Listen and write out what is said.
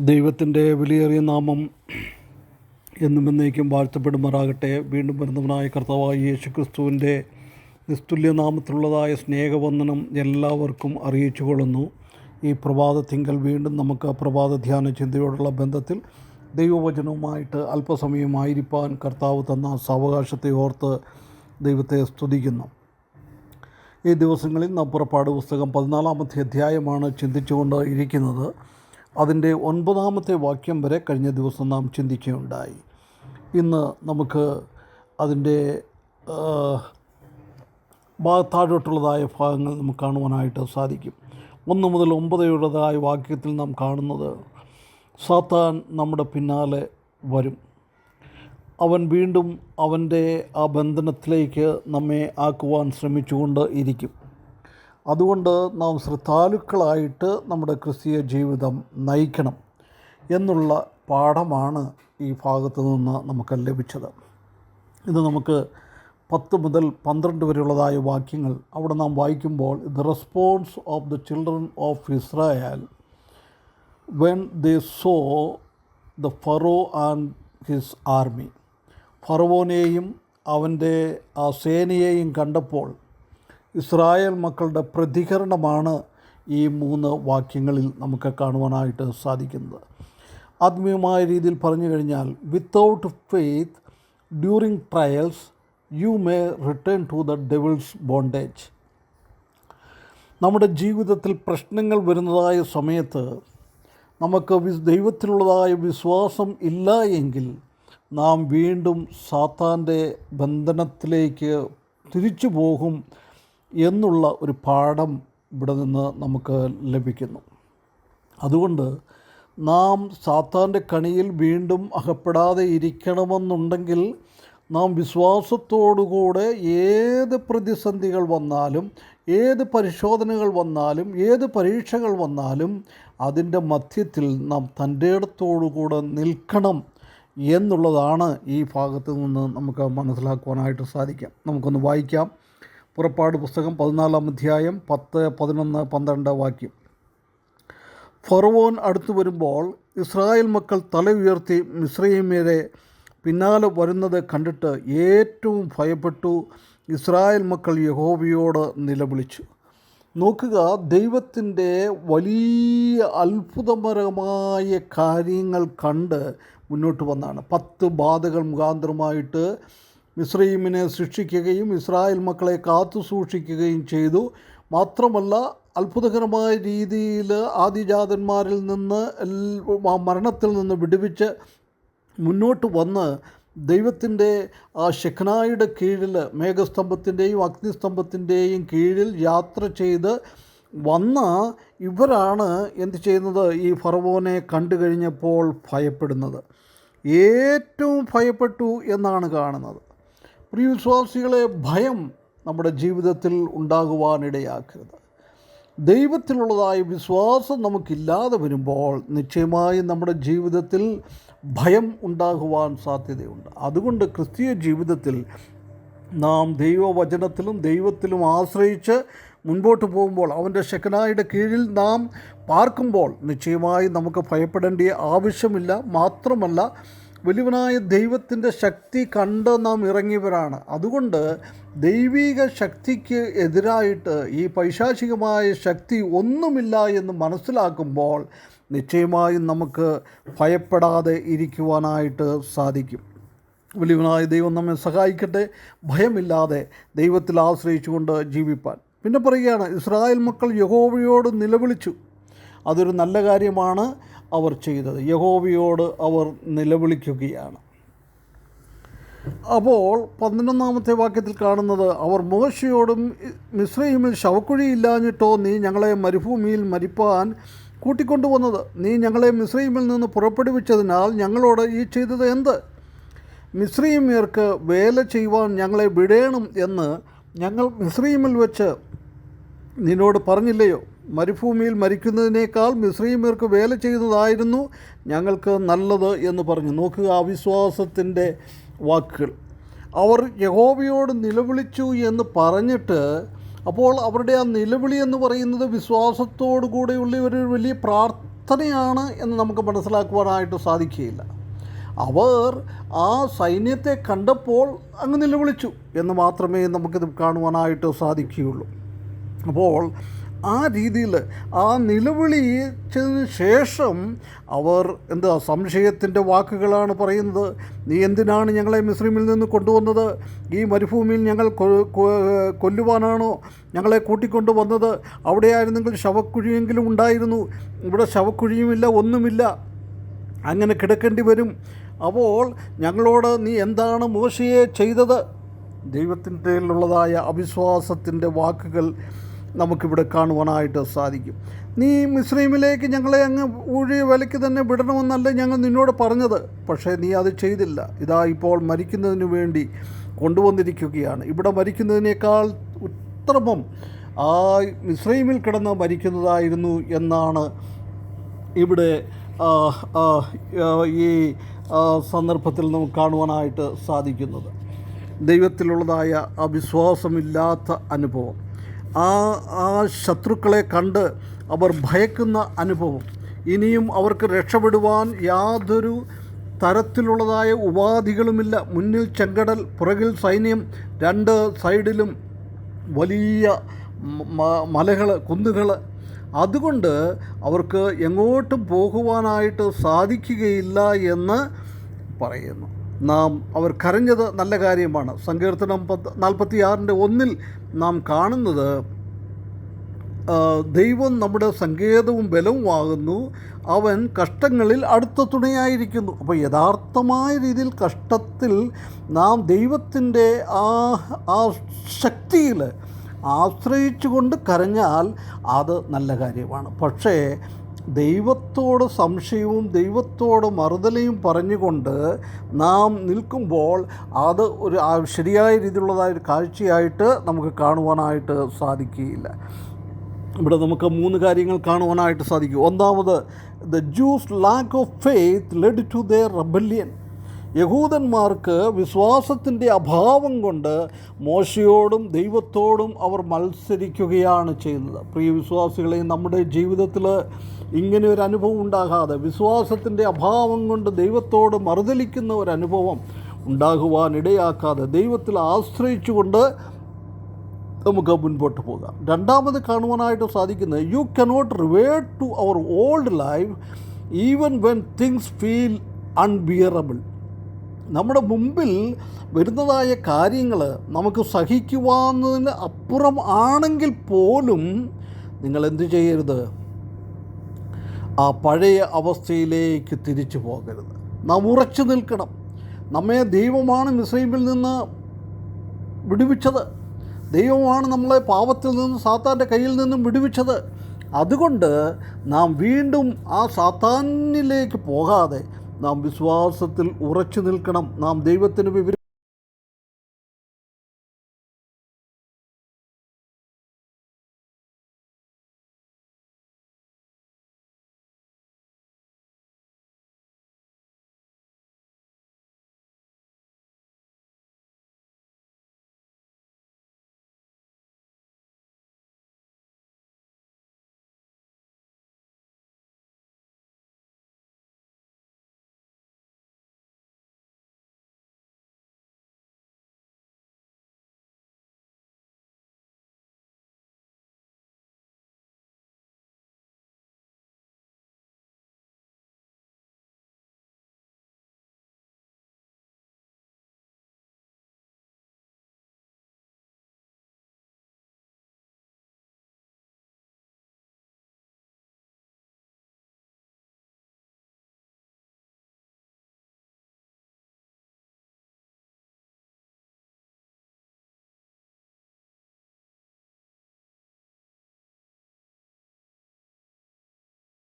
ദൈവത്തിന്റെ വിലയേറിയ നാമം എന്നും എന്നേക്കും വാഴ്ത്തപ്പെടുമാറാകട്ടെ. വീണ്ടും വരുന്നവനായ കർത്താവായ യേശു ക്രിസ്തുവിന്റെ നിസ്തുല്യനാമത്തിലുള്ളതായ സ്നേഹവന്ദനം എല്ലാവർക്കും അറിയിച്ചു കൊള്ളുന്നു. ഈ തിങ്കൾ വീണ്ടും നമുക്ക് പ്രഭാത ധ്യാന ചിന്തയോടുള്ള ബന്ധത്തിൽ ദൈവവചനവുമായിട്ട് അല്പസമയമായിരിക്കാൻ കർത്താവ് തന്ന സാവകാശത്തെ ഓർത്ത് ദൈവത്തെ സ്തുതിക്കുന്നു. ഈ ദിവസങ്ങളിൽ നാം പുറപ്പാട് പുസ്തകം പതിനാലാമത്തെ അധ്യായമാണ് ചിന്തിച്ചുകൊണ്ട് ഇരിക്കുന്നത്. അതിന്റെ ഒൻപതാമത്തെ വാക്യം വരെ കഴിഞ്ഞ ദിവസം നാം ചിന്തിക്കുകയുണ്ടായി. ഇന്ന് നമുക്ക് അതിന്റെ താഴോട്ടുള്ളതായ ഭാഗങ്ങൾ നമുക്ക് കാണുവാനായിട്ട് സാധിക്കും. ഒന്ന് മുതൽ ഒമ്പതയുള്ളതായ വാക്യത്തിൽ നാം കാണുന്നത് സാത്താൻ നമ്മുടെ പിന്നാലെ വരും. അവൻ വീണ്ടും അവന്റെ ആ ബന്ധനത്തിലേക്ക് നമ്മെ ആക്കുവാൻ ശ്രമിച്ചുകൊണ്ട് ഇരിക്കും. അതുകൊണ്ട് നാം ശ്രദ്ധാലുക്കളായിട്ട് നമ്മുടെ ക്രിസ്തീയ ജീവിതം നയിക്കണം എന്നുള്ള പാഠമാണ് ഈ ഭാഗത്ത് നിന്ന് നമുക്ക് ലഭിച്ചത്. ഇത് നമുക്ക് പത്ത് മുതൽ പന്ത്രണ്ട് വരെയുള്ളതായ വാക്യങ്ങൾ അവിടെ നാം വായിക്കുമ്പോൾ the response of the children of Israel when they saw the pharaoh and his army ഫറവോനെയും അവന്റെ ആ സേനയെയും കണ്ടപ്പോൾ ഇസ്രായേൽ മക്കളുടെ പ്രതികരണമാണ് ഈ മൂന്ന് വാക്യങ്ങളിൽ നമുക്ക് കാണുവാനായിട്ട് സാധിക്കുന്നത്. ആത്മീയമായ രീതിയിൽ പറഞ്ഞു കഴിഞ്ഞാൽ without faith during trials you may return to the devil's bondage നമ്മുടെ ജീവിതത്തിൽ പ്രശ്നങ്ങൾ വരുന്നതായ സമയത്ത് നമുക്ക് ദൈവത്തിലുള്ളതായ വിശ്വാസം ഇല്ല എങ്കിൽ നാം വീണ്ടും സാത്താന്റെ ബന്ധനത്തിലേക്ക് തിരിച്ചു പോകും എന്നുള്ള ഒരു പാഠം ഇവിടെ നിന്ന് നമുക്ക് ലഭിക്കുന്നു. അതുകൊണ്ട് നാം സാത്താന്റെ കണിയിൽ വീണ്ടും അകപ്പെടാതെ ഇരിക്കണമെന്നുണ്ടെങ്കിൽ നാം വിശ്വാസത്തോടുകൂടെ ഏത് പ്രതിസന്ധികൾ വന്നാലും ഏത് പരിശോധനകൾ വന്നാലും ഏത് പരീക്ഷകൾ വന്നാലും അതിന്റെ മധ്യത്തിൽ നാം തന്റെ ഇടത്തോടുകൂടെ നിൽക്കണം എന്നുള്ളതാണ് ഈ ഭാഗത്ത് നിന്ന് നമുക്ക് മനസ്സിലാക്കുവാനായിട്ട് സാധിക്കാം. നമുക്കൊന്ന് വായിക്കാം. പുറപ്പാട് പുസ്തകം പതിനാലാം അധ്യായം പത്ത് പതിനൊന്ന് പന്ത്രണ്ട് വാക്യം. ഫറവോൻ അടുത്തു വരുമ്പോൾ ഇസ്രായേൽ മക്കൾ തല ഉയർത്തി മിശ്രൈമ്യരെ പിന്നാലെ വരുന്നത് കണ്ടിട്ട് ഏറ്റവും ഭയപ്പെട്ടു ഇസ്രായേൽ മക്കൾ യഹോവയോട് നിലവിളിച്ചു. നോക്കുക ദൈവത്തിന്റെ വലിയ അത്ഭുതപരമായ കാര്യങ്ങൾ കണ്ട് മുന്നോട്ട് വന്നാണ്. പത്ത് ബാധകൾ മുഖാന്തരമായിട്ട് മിസ്രൈമിനെ ശിക്ഷിക്കുകയും ഇസ്രായേൽ മക്കളെ കാത്തു സൂക്ഷിക്കുകയും ചെയ്തു. മാത്രമല്ല അത്ഭുതകരമായ രീതിയിൽ ആദിജാതന്മാരിൽ നിന്ന് മരണത്തിൽ നിന്ന് വിടുവിച്ച് മുന്നോട്ട് വന്ന് ദൈവത്തിന്റെ ആ ഷെഖനായുടെ കീഴിൽ മേഘസ്തംഭത്തിന്റെയും അഗ്നിസ്തംഭത്തിന്റെയും കീഴിൽ യാത്ര ചെയ്ത് വന്ന ഇവരാണ് എന്ത് ചെയ്യുന്നത്? ഈ ഫറവോനെ കണ്ടു കഴിഞ്ഞപ്പോൾ ഭയപ്പെടുന്നത്. ഏറ്റവും ഭയപ്പെട്ടു എന്നാണ് കാണുന്നത്. പ്രിയ വിശ്വാസികളെ ഭയം നമ്മുടെ ജീവിതത്തിൽ ഉണ്ടാകുവാനിടയാക്കരുത്. ദൈവത്തിലുള്ളതായ വിശ്വാസം നമുക്കില്ലാതെ വരുമ്പോൾ നിശ്ചയമായും നമ്മുടെ ജീവിതത്തിൽ ഭയം ഉണ്ടാകുവാൻ സാധ്യതയുണ്ട്. അതുകൊണ്ട് ക്രിസ്തീയ ജീവിതത്തിൽ നാം ദൈവവചനത്തിലും ദൈവത്തിലും ആശ്രയിച്ച് മുൻപോട്ട് പോകുമ്പോൾ അവന്റെ ശക്കനായുടെ കീഴിൽ നാം പാർക്കുമ്പോൾ നിശ്ചയമായും നമുക്ക് ഭയപ്പെടേണ്ട ആവശ്യമില്ല. മാത്രമല്ല വലിയവനായ ദൈവത്തിന്റെ ശക്തി കണ്ട് നാം ഇറങ്ങിയവരാണ്. അതുകൊണ്ട് ദൈവിക ശക്തിക്ക് എതിരായിട്ട് ഈ പൈശാചികമായ ശക്തി ഒന്നുമില്ല എന്ന് മനസ്സിലാക്കുമ്പോൾ നിശ്ചയമായും നമുക്ക് ഭയപ്പെടാതെ ഇരിക്കുവാനായിട്ട് സാധിക്കും. വലിയവനായ ദൈവം നമ്മെ സഹായിക്കട്ടെ. ഭയമില്ലാതെ ദൈവത്തിൽ ആശ്രയിച്ചുകൊണ്ട് ജീവിപ്പാൻ. പിന്നെ പറയുകയാണ് ഇസ്രായേൽ മക്കൾ യഹോവയോട് നിലവിളിച്ചു. അതൊരു നല്ല കാര്യമാണ് അവർ ചെയ്തത്. യഹോവയോട് അവർ നിലവിളിക്കുകയാണ്. അപ്പോൾ പതിനൊന്നാമത്തെ വാക്യത്തിൽ കാണുന്നത് അവർ മോശയോടും മിശ്രയുമിൽ ശവക്കുഴി ഇല്ലാഞ്ഞിട്ടോ നീ ഞങ്ങളെ മരുഭൂമിയിൽ മരിപ്പാൻ കൂട്ടിക്കൊണ്ടുവന്നത്? നീ ഞങ്ങളെ മിശ്രയിമിൽ നിന്ന് പുറപ്പെടുവിച്ചതിനാൽ ഞങ്ങളോട് ഈ ചെയ്തത് എന്ത്? മിശ്രീമ്യർക്ക് വേല ചെയ്യുവാൻ ഞങ്ങളെ വിടേണം എന്ന് ഞങ്ങൾ മിശ്രീമിൽ വെച്ച് നിന്നോട് പറഞ്ഞില്ലയോ? മരുഭൂമിയിൽ മരിക്കുന്നതിനേക്കാൾ മിശ്രീമ്യർക്ക് വേല ചെയ്തതായിരുന്നു ഞങ്ങൾക്ക് നല്ലത് എന്ന് പറഞ്ഞു. നോക്കുക അവിശ്വാസത്തിന്റെ വാക്കുകൾ. അവർ യഹോവയോട് നിലവിളിച്ചു എന്ന് പറഞ്ഞിട്ട് അപ്പോൾ അവരുടെ ആ നിലവിളി എന്ന് പറയുന്നത് വിശ്വാസത്തോടു കൂടെയുള്ള ഒരു വലിയ പ്രാർത്ഥനയാണ് എന്ന് നമുക്ക് മനസ്സിലാക്കുവാനായിട്ട് സാധിക്കുകയില്ല. അവർ ആ സൈന്യത്തെ കണ്ടപ്പോൾ അങ്ങ് നിലവിളിച്ചു എന്ന് മാത്രമേ നമുക്കിത് കാണുവാനായിട്ട് സാധിക്കുകയുള്ളൂ. അപ്പോൾ ആ രീതിയിൽ ആ നിലവിളിച്ചതിന് ശേഷം അവർ എന്താ സംശയത്തിന്റെ വാക്കുകളാണ് പറയുന്നത്. നീ എന്തിനാണ് ഞങ്ങളെ മിസ്രീമിൽ നിന്ന് കൊണ്ടുവന്നത്? ഈ മരുഭൂമിയിൽ ഞങ്ങൾ കൊല്ലുവാനാണോ? ഞങ്ങളെ കൂട്ടിക്കൊണ്ടു വന്നത്? അവിടെയായിരുന്നെങ്കിൽ ശവക്കുഴിയെങ്കിലും ഉണ്ടായിരുന്നു. ഇവിടെ ശവക്കുഴിയുമില്ല ഒന്നുമില്ല. അങ്ങനെ കിടക്കേണ്ടി വരും. അപ്പോൾ ഞങ്ങളോട് നീ എന്താണ് മോശയെ ചെയ്തത്? ദൈവത്തിന്റെ ഉള്ളതായ അവിശ്വാസത്തിന്റെ വാക്കുകൾ നമുക്കിവിടെ കാണുവാനായിട്ട് സാധിക്കും. നീ മിശ്രീമിലേക്ക് ഞങ്ങളെ അങ്ങ് ഊഴി വിലയ്ക്ക് തന്നെ വിടണമെന്നല്ല ഞങ്ങൾ നിന്നോട് പറഞ്ഞത്. പക്ഷേ നീ അത് ചെയ്തില്ല. ഇതാ ഇപ്പോൾ മരിക്കുന്നതിന് വേണ്ടി കൊണ്ടുവന്നിരിക്കുകയാണ്. ഇവിടെ മരിക്കുന്നതിനേക്കാൾ ഉത്തമം ആ മിശ്രീമിൽ കിടന്ന് മരിക്കുന്നതായിരുന്നു എന്നാണ് ഇവിടെ ഈ സന്ദർഭത്തിൽ നമുക്ക് കാണുവാനായിട്ട് സാധിക്കുന്നത്. ദൈവത്തിലുള്ളതായ അവിശ്വാസമില്ലാത്ത അനുഭവം. ആ ആ ശത്രുക്കളെ കണ്ട് അവർ ഭയക്കുന്ന അനുഭവം. ഇനിയും അവർക്ക് രക്ഷപ്പെടുവാൻ യാതൊരു തരത്തിലുള്ളതായ ഉപാധികളുമില്ല. മുന്നിൽ ചെങ്കടൽ പുറകിൽ സൈന്യം രണ്ട് സൈഡിലും വലിയ മലകൾ കുന്നുകൾ. അതുകൊണ്ട് അവർക്ക് എങ്ങോട്ടും പോകുവാനായിട്ട് സാധിക്കുകയില്ല എന്ന് പറയുന്നു. നാം അവർ കരഞ്ഞത് നല്ല കാര്യമാണ്. സങ്കീർത്തനം പത്ത് നാൽപ്പത്തിയാറിന്റെ ഒന്നിൽ നാം കാണുന്നത് ദൈവം നമ്മുടെ സങ്കേതവും ബലവുമാകുന്നു അവൻ കഷ്ടങ്ങളിൽ അടുത്ത തുണയായിരിക്കുന്നു. അപ്പോൾ യഥാർത്ഥമായ രീതിയിൽ കഷ്ടത്തിൽ നാം ദൈവത്തിന്റെ ആ ആ ശക്തിയിൽ ആശ്രയിച്ചുകൊണ്ട് കരഞ്ഞാൽ അത് നല്ല കാര്യമാണ്. പക്ഷേ ദൈവത്തോട് സംശയവും ദൈവത്തോട് മറുതലയും പറഞ്ഞുകൊണ്ട് നാം നിൽക്കുമ്പോൾ അത് ഒരു ശരിയായ രീതിയിലുള്ളതായ ഒരു കാഴ്ചയായിട്ട് നമുക്ക് കാണുവാനായിട്ട് സാധിക്കുകയില്ല. ഇവിടെ നമുക്ക് മൂന്ന് കാര്യങ്ങൾ കാണുവാനായിട്ട് സാധിക്കും. ഒന്നാമത് the Jews lack of faith led to the rebellion യഹൂദന്മാർക്ക് വിശ്വാസത്തിന്റെ അഭാവം കൊണ്ട് മോശയോടും ദൈവത്തോടും അവർ മത്സരിക്കുകയാണ് ചെയ്യുന്നത്. പ്രിയ വിശ്വാസികളെ നമ്മുടെ ജീവിതത്തിൽ ഇങ്ങനെ ഒരു അനുഭവം ഉണ്ടാകാതെ വിശ്വാസത്തിന്റെ അഭാവം കൊണ്ട് ദൈവത്തോട് മറുതലിക്കുന്ന ഒരു അനുഭവം ഉണ്ടാകുവാൻ ഇടയാക്കാതെ ദൈവത്തിൽ ആശ്രയിച്ചുകൊണ്ട് നമുക്ക് മുൻപോട്ട് പോകാം. രണ്ടാമത് കാണുവാനായിട്ട് സാധിക്കുന്നത് you cannot revert to our old life even when things feel unbearable നമ്മുടെ മുമ്പിൽ വരുന്നതായ കാര്യങ്ങൾ നമുക്ക് സഹിക്കുവാന്നതിന് അപ്പുറം ആണെങ്കിൽ പോലും നിങ്ങൾ എന്തു ചെയ്യരുത്? ആ പഴയ അവസ്ഥയിലേക്ക് തിരിച്ചു പോകരുത്. നാം ഉറച്ചു നിൽക്കണം. നമ്മെ ദൈവമാണ് മിസൈബിൽ നിന്ന് വിടുവിച്ചത്. ദൈവമാണ് നമ്മളെ പാപത്തിൽ നിന്ന് സാത്താന്റെ കയ്യിൽ നിന്നും വിടുവിച്ചത്. അതുകൊണ്ട് നാം വീണ്ടും ആ സാത്താനിലേക്ക് പോകാതെ നാം വിശ്വാസത്തിൽ ഉറച്ചു നിൽക്കണം. നാം ദൈവത്തിന് വിവരം